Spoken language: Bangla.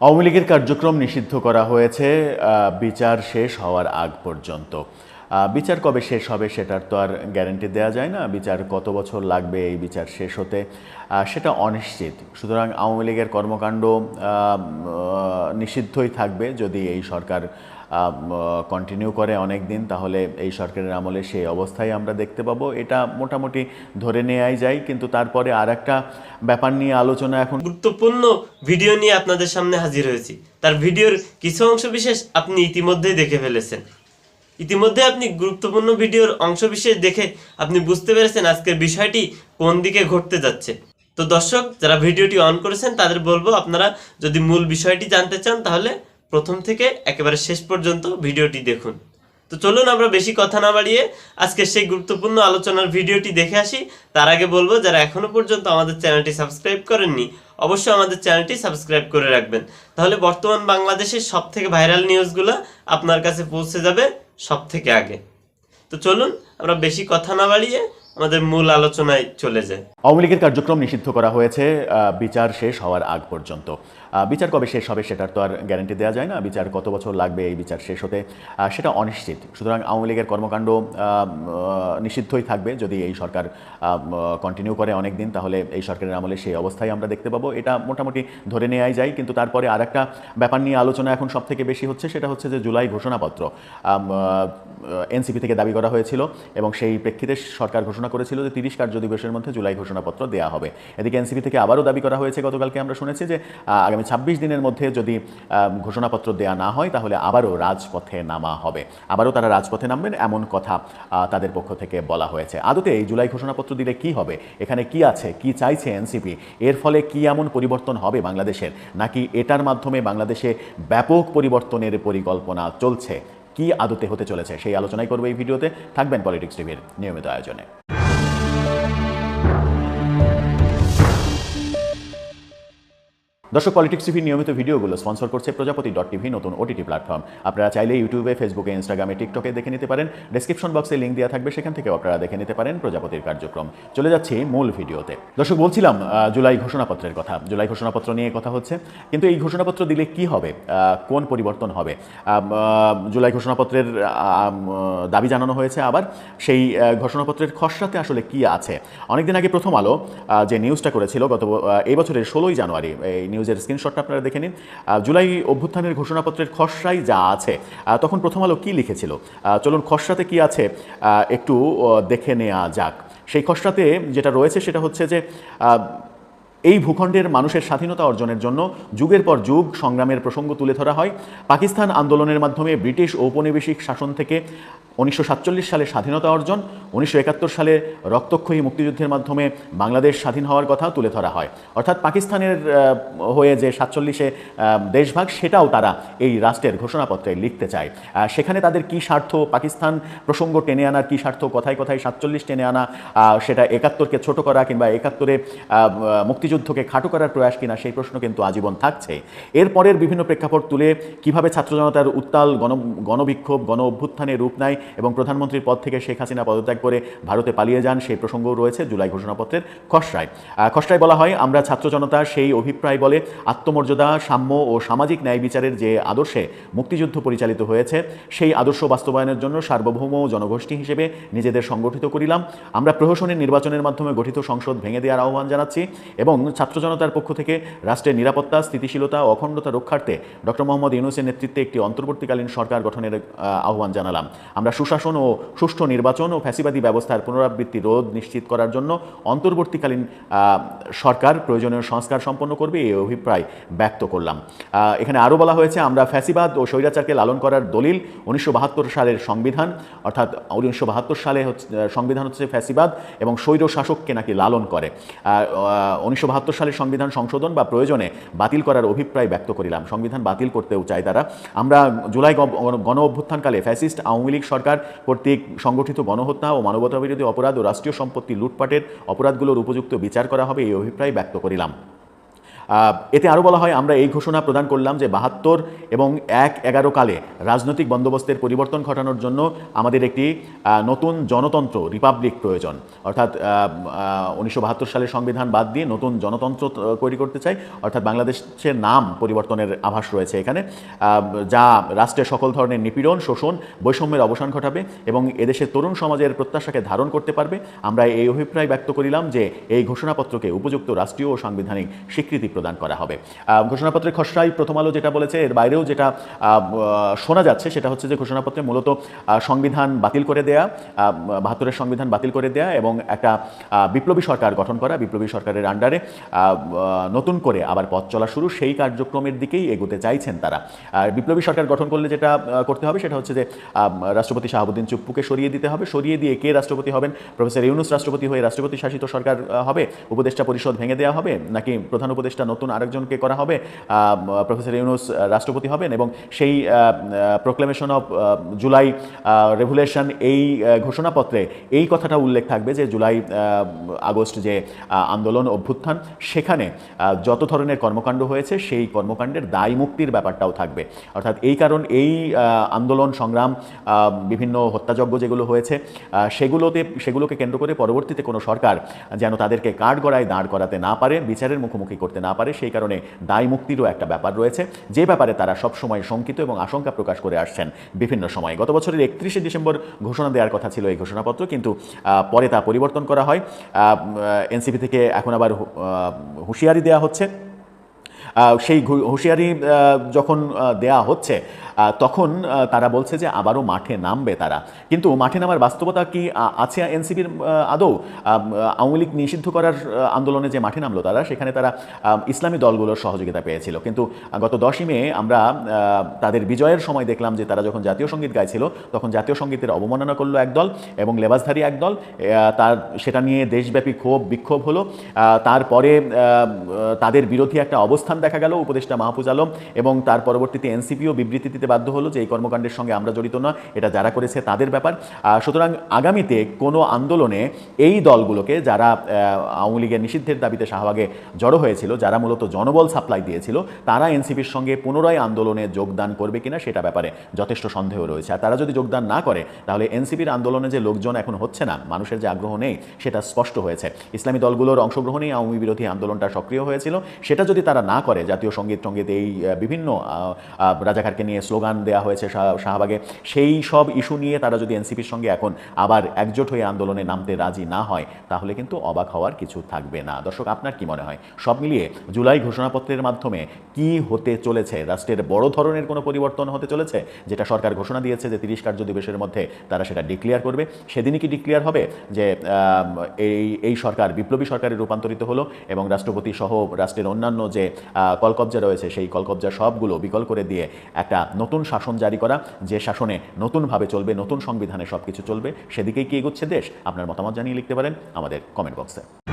আওয়ামী লীগের কার্যক্রম নিষিদ্ধ করা হয়েছে বিচার শেষ হওয়ার আগ পর্যন্ত। বিচার কবে শেষ হবে সেটার তো আর গ্যারান্টি দেওয়া যায় না। বিচার কত বছর লাগবে এই বিচার শেষ হতে? সেটা অনিশ্চিত। সুতরাং আওয়ামী লীগের কর্মকাণ্ড নিষিদ্ধই থাকবে। যদি এই সরকার কন্টিনিউ করে অনেক দিন তাহলে এই সরকারের আমলে সেই অবস্থায় আমরা দেখতে পাবো। এটা মোটামুটি ধরে নেওয়াই যায়। কিন্তু তারপরে আর একটা ব্যাপার নিয়ে আলোচনা এখন গুরুত্বপূর্ণ ভিডিও নিয়ে আপনাদের সামনে হাজির হয়েছি। তার ভিডিওর কিছু অংশ বিশেষ আপনি ইতিমধ্যেই দেখে ফেলেছেন। ইতিমধ্যে আপনি গুরুত্বপূর্ণ ভিডিওর অংশ বিশেষ দেখে আপনি বুঝতে পেরেছেন আজকের বিষয়টি কোন দিকে ঘটতে যাচ্ছে। তো দর্শক, যারা ভিডিওটি অন করেছেন, তাদের বলব আপনারা যদি মূল বিষয়টি জানতে চান, তাহলে প্রথম থেকে একেবারে শেষ পর্যন্ত ভিডিওটি দেখুন। তো চলুন আমরা বেশি কথা না বাড়িয়ে আজকে সেই গুরুত্বপূর্ণ আলোচনার ভিডিওটি দেখে আসি। তার আগে বলব, যারা এখনও পর্যন্ত আমাদের চ্যানেলটি সাবস্ক্রাইব করেননি, অবশ্যই আমাদের চ্যানেলটি সাবস্ক্রাইব করে রাখবেন। তাহলে বর্তমান বাংলাদেশের সব থেকে ভাইরাল নিউজগুলো আপনার কাছে পৌঁছে যাবে। সব থেকে আগে। তো চলুন, আমরা বেশি কথা না বাড়িয়ে আমাদের মূল আলোচনায় চলে যায় আওয়ামী লীগের কার্যক্রম নিষিদ্ধ করা হয়েছে বিচার শেষ হওয়ার আগ পর্যন্ত। বিচার কবে শেষ হবে সেটার তো আর গ্যারান্টি দেওয়া যায় না। বিচার কত বছর লাগবে এই বিচার শেষ হতে? সেটা অনিশ্চিত। সুতরাং আওয়ামী লীগের কর্মকাণ্ড নিষিদ্ধই থাকবে। যদি এই সরকার কন্টিনিউ করে অনেক দিন তাহলে এই সরকারের আমলে সেই অবস্থায় আমরা দেখতে পাবো। এটা মোটামুটি ধরে নেওয়াই যায়। কিন্তু তারপরে আর একটা ব্যাপার নিয়ে আলোচনা এখন সব থেকে বেশি হচ্ছে সেটা হচ্ছে যে জুলাই ঘোষণাপত্র এনসিপি থেকে দাবি করা হয়েছিল এবং সেই প্রেক্ষিতে সরকার ঘোষণা করেছিল যে তিরিশ কার্য দিবসের মধ্যে জুলাই ঘোষণাপত্র দেওয়া হবে। এদিকে এনসিপি থেকে আবারও দাবি করা হয়েছে গতকালকে আমরা শুনেছি যে আহ, আগামী ছাব্বিশ দিনের মধ্যে যদি ঘোষণাপত্র দেওয়া না হয়, তাহলে আবারও রাজপথে নামা হবে। আবারও তারা রাজপথে নামবেন এমন কথা তাদের পক্ষ থেকে বলা হয়েছে। আদতে এই জুলাই ঘোষণাপত্র দিলে কি হবে? এখানে কি আছে? কি চাইছে এনসিপি? এর ফলে কি এমন পরিবর্তন হবে বাংলাদেশের? নাকি এটার মাধ্যমে বাংলাদেশে ব্যাপক পরিবর্তনের পরিকল্পনা চলছে? কি আদতে হতে চলেছে? সেই আলোচনাই করব এই ভিডিওতে। থাকবেন পলিটিক্স টিভির নিয়মিত আয়োজনে। দর্শক পলিটিক্স টিভির নিয়মিত ভিডিওগুলো স্পন্সর করছে প্রজাপতি ডট টিভি নতুন ওটিটি প্ল্যাটফর্ম আপনারা চাইলে ইউটিউবে ফেসবুকে ইনস্টাগ্রামে টিকটকে দেখে নিতে পারেন। ডেসক্রিপশন বক্সে লিঙ্ক দেওয়া থাকবে সেখান থেকেও আপনারা দেখে নিতে পারেন প্রজাপতির কার্যক্রম। চলে যাচ্ছি মূল ভিডিওতে। দর্শক বলছিলাম জুলাই ঘোষণাপত্রের কথা। জুলাই ঘোষণাপত্র নিয়ে কথা হচ্ছে। কিন্তু এই ঘোষণাপত্র দিলে কি হবে? কোন পরিবর্তন হবে? জুলাই ঘোষণাপত্রের দাবি জানানো হয়েছে আবার। সেই ঘোষণাপত্রের খসড়াতে আসলে কি আছে? অনেকদিন আগে প্রথম আলো যে নিউজটা করেছিল গত ব- আহ, এই বছরের ষোলোই জানুয়ারি এই নিউজের স্ক্রিনশটটা আপনারা দেখে নিন। জুলাই অভ্যুত্থানের ঘোষণাপত্রের খসড়াই যা আছে তখন প্রথম আলো কী লিখেছিল? চলুন খসড়াতে কি আছে একটু দেখে নেওয়া যাক। সেই খসড়াতে যেটা রয়েছে সেটা হচ্ছে যে এই ভূখণ্ডের মানুষের স্বাধীনতা অর্জনের জন্য যুগের পর যুগ সংগ্রামের প্রসঙ্গ তুলে ধরা হয়। পাকিস্তান আন্দোলনের মাধ্যমে ব্রিটিশ ঔপনিবেশিক শাসন থেকে উনিশশো সাতচল্লিশ সালে স্বাধীনতা অর্জন উনিশশো একাত্তর সালে রক্তক্ষয়ী মুক্তিযুদ্ধের মাধ্যমে বাংলাদেশ স্বাধীন হওয়ার কথা তুলে ধরা হয়। অর্থাৎ পাকিস্তানের হয়ে যে সাতচল্লিশে দেশভাগ সেটাও তারা এই রাষ্ট্রের ঘোষণাপত্রে লিখতে চায়। সেখানে তাদের কি স্বার্থ পাকিস্তান প্রসঙ্গ টেনে আনার কি স্বার্থ কথায় কথায় সাতচল্লিশ টেনে আনা সেটা একাত্তরকে ছোট করা কিংবা একাত্তরে আহ, মুক্তিযুদ্ধকে খাটো করার প্রয়াস কিনা সেই প্রশ্ন কিন্তু আজীবন থাকছে। এরপরের বিভিন্ন প্রেক্ষাপট তুলে কীভাবে ছাত্র জনতার উত্তাল গণ, গণবিক্ষোভ, গণ অভ্যুত্থানে রূপ নেয় এবং প্রধানমন্ত্রীর পদ থেকে শেখ হাসিনা পদত্যাগ করে ভারতে পালিয়ে যান সেই প্রসঙ্গও রয়েছে জুলাই ঘোষণাপত্রের খসড়ায়। খসড়ায় বলা হয়, আমরা ছাত্র জনতা সেই অভিপ্রায় বলে আত্মমর্যাদা, সাম্য ও সামাজিক ন্যায় বিচারের যে আদর্শে মুক্তিযুদ্ধ পরিচালিত হয়েছে, সেই আদর্শ বাস্তবায়নের জন্য সার্বভৌম জনগোষ্ঠী হিসেবে নিজেদের সংগঠিত করিলাম। আমরা প্রহসনের নির্বাচনের মাধ্যমে গঠিত সংসদ ভেঙে দেওয়ার আহ্বান জানাচ্ছি এবং ছাত্র জনতার পক্ষ থেকে রাষ্ট্রের নিরাপত্তা, স্থিতিশীলতা ও অখণ্ডতা রক্ষার্থে ডক্টর মোহাম্মদ ইউনুসের নেতৃত্বে একটি অন্তর্বর্তীকালীন সরকার গঠনের আহ্বান জানালাম। আমরা সুশাসন ও সুষ্ঠু নির্বাচন ও ফ্যাসিবাদী ব্যবস্থার পুনরাবৃত্তি রোধ নিশ্চিত করার জন্য অন্তর্বর্তীকালীন সরকার প্রয়োজনীয় সংস্কার সম্পন্ন করবে এই অভিপ্রায় ব্যক্ত করলাম। এখানে আরও বলা হয়েছে, আমরা ফ্যাসিবাদ ও স্বৈরাচারকে লালন করার দলিল উনিশশো বাহাত্তর সালের সংবিধান, অর্থাৎ উনিশশো বাহাত্তর সালে হচ্ছে সংবিধান হচ্ছে ফ্যাসিবাদ এবং স্বৈর শাসককে নাকি লালন করে। উনিশশো সালের সংবিধান সংশোধন বা প্রয়োজনে বাতিল করার অভিপ্রায় ব্যক্ত করিলাম। সংবিধান বাতিল করতেও চায় তারা। আমরা জুলাই গণ- অভ্যুত্থানকালে ফ্যাসিস্ট আওয়ামী লীগ সরকার কর্তৃক সংগঠিত গণহত্যা ও মানবতাবিরোধী অপরাধ ও রাষ্ট্রীয় সম্পত্তি লুটপাটের অপরাধগুলোর উপযুক্ত বিচার করা হবে এই অভিপ্রায় ব্যক্ত করিলাম। এতে আরও বলা হয়, আমরা এই ঘোষণা প্রদান করলাম যে বাহাত্তর এবং এক এগারো কালে রাজনৈতিক বন্দোবস্তের পরিবর্তন ঘটানোর জন্য আমাদের একটি নতুন জনতন্ত্র, রিপাবলিক প্রয়োজন। অর্থাৎ উনিশশো বাহাত্তর সালের সংবিধান বাদ দিয়ে নতুন জনতন্ত্র তৈরি করতে চাই। অর্থাৎ বাংলাদেশের নাম পরিবর্তনের আভাস রয়েছে এখানে। যা রাষ্ট্রের সকল ধরনের নিপীড়ন, শোষণ, বৈষম্যের অবসান ঘটাবে এবং এদেশের তরুণ সমাজের প্রত্যাশাকে ধারণ করতে পারবে। আমরা এই অভিপ্রায় ব্যক্ত করিলাম যে এই ঘোষণাপত্রকে উপযুক্ত রাষ্ট্রীয় ও সাংবিধানিক স্বীকৃতি প্রদান করা হবে। ঘোষণাপত্রের খসড়াই প্রথম আলো যেটা বলেছে, এর বাইরেও যেটা শোনা যাচ্ছে সেটা হচ্ছে যে ঘোষণাপত্রে মূলত সংবিধান বাতিল করে দেয়া বাহাত্তরের সংবিধান বাতিল করে দেয়া এবং একটা বিপ্লবী সরকার গঠন করা, বিপ্লবী সরকারের আন্ডারে নতুন করে আবার পথ চলা শুরু, সেই কার্যক্রমের দিকেই এগোতে চাইছেন তারা। আর বিপ্লবী সরকার গঠন করলে যেটা করতে হবে সেটা হচ্ছে যে রাষ্ট্রপতি শাহাবুদ্দিন চুপ্পুকে সরিয়ে দিতে হবে। সরিয়ে দিয়ে কে রাষ্ট্রপতি হবেন? প্রফেসর ইউনুস রাষ্ট্রপতি হয়ে রাষ্ট্রপতি শাসিত সরকার হবে? উপদেষ্টা পরিষদ ভেঙে দেওয়া হবে? নাকি প্রধান উপদেষ্টা নতুন আরেকজনকে করা হবে প্রফেসর ইউনুস রাষ্ট্রপতি হবেন এবং সেই প্রোক্লেমেশন অফ জুলাই রেভুলেশন এই ঘোষণাপত্রে এই কথাটা উল্লেখ থাকবে যে জুলাই আগস্ট যে আন্দোলন অভ্যুত্থান, সেখানে যত ধরনের কর্মকাণ্ড হয়েছে সেই কর্মকাণ্ডের দায় মুক্তির ব্যাপারটাও থাকবে। অর্থাৎ এই কারণ এই আন্দোলন, সংগ্রাম বিভিন্ন হত্যাযজ্ঞ যেগুলো হয়েছে সেগুলোতে, সেগুলোকে কেন্দ্র করে পরবর্তীতে কোনো সরকার যেন তাদেরকে কাঠ গড়ায় দাঁড় করাতে না পারে, বিচারের মুখোমুখি করতে না পারে, সেই কারণে দায় মুক্তিরও একটা ব্যাপার রয়েছে। যে ব্যাপারে তারা সবসময় শঙ্কিত এবং আশঙ্কা প্রকাশ করে আসছেন বিভিন্ন সময়ে। গত বছরের একত্রিশে ডিসেম্বর ঘোষণা দেওয়ার কথা ছিল এই ঘোষণাপত্র, কিন্তু পরে তা পরিবর্তন করা হয়। এনসিপি থেকে এখন আবার হুঁশিয়ারি দেওয়া হচ্ছে। সেই হুঁশিয়ারি যখন দেয়া হচ্ছে তখন তারা বলছে যে আবারও মাঠে নামবে তারা। কিন্তু মাঠে নামার বাস্তবতা কি আছে এনসিপির আদৌ? আওয়ামী লীগ নিষিদ্ধ করার আন্দোলনে যে মাঠে নামলো তারা, সেখানে তারা ইসলামী দলগুলোর সহযোগিতা পেয়েছিল। কিন্তু গত দশই মে আমরা তাদের বিজয়ের সময় দেখলাম যে তারা যখন জাতীয় সংগীত গাইছিল, তখন জাতীয় সঙ্গীতের অবমাননা করল একদল এবং লেবাসধারী একদল। তার, সেটা নিয়ে দেশব্যাপী ক্ষোভ, বিক্ষোভ হলো। তারপরে তাদের বিরোধী একটা অবস্থান দেখা গেল, উপদেষ্টা মাহফুজ আলম, এবং তার পরবর্তীতে এনসিপিও বিবৃতি দিতে বাধ্য হলো যে এই কর্মকাণ্ডের সঙ্গে আমরা জড়িত না এটা যারা করেছে তাদের ব্যাপার। সুতরাং আগামীতে কোনো আন্দোলনে এই দলগুলোকে যারা আওয়ামী লীগের নিষিদ্ধের দাবিতে শাহবাগে জড়ো হয়েছিল, যারা মূলত জনবল সাপ্লাই দিয়েছিল, তারা এনসিপির সঙ্গে পুনরায় আন্দোলনে যোগদান করবে কিনা সেটা ব্যাপারে যথেষ্ট সন্দেহ রয়েছে। আর তারা যদি যোগদান না করে, তাহলে এনসিপির আন্দোলনে যে লোকজন এখন হচ্ছে না, মানুষের যে আগ্রহ নেই, সেটা স্পষ্ট হয়েছে। ইসলামী দলগুলোর অংশগ্রহণেই আওয়ামী বিরোধী আন্দোলনটা সক্রিয় হয়েছিল। সেটা যদি তারা না করে। জাতীয় সংগীত সংগীত এই বিভিন্ন রাজাকারকে নিয়ে স্লোগান দেওয়া হয়েছে শাহ- শাহবাগে। সেই সব ইস্যু নিয়ে তারা যদি এনসিপির সঙ্গে এখন আবার একজোট হয়ে আন্দোলনে নামতে রাজি না হয়, তাহলে কিন্তু অবাক হওয়ার কিছু থাকবে না। দর্শক, আপনার কি মনে হয়? সব মিলিয়ে জুলাই ঘোষণাপত্রের মাধ্যমে কি হতে চলেছে? রাষ্ট্রের বড় ধরনের কোনো পরিবর্তন হতে চলেছে? যেটা সরকার ঘোষণা দিয়েছে যে তিরিশ কার্য দিবসের মধ্যে তারা সেটা ডিক্লিয়ার করবে। সেদিনই কি ডিক্লিয়ার হবে? যে এই এই সরকার বিপ্লবী সরকারে রূপান্তরিত হলো এবং রাষ্ট্রপতি সহ রাষ্ট্রের অন্যান্য যে কলকবজা রয়েছে, সেই কলকবজা সবগুলো বিকল করে দিয়ে একটা নতুন শাসন জারি করা, যে শাসনে নতুনভাবে চলবে, নতুন সংবিধানে সব কিছু চলবে, সেদিকেই কি এগোচ্ছে দেশ? আপনার মতামত জানিয়ে লিখতে পারেন আমাদের কমেন্ট বক্সে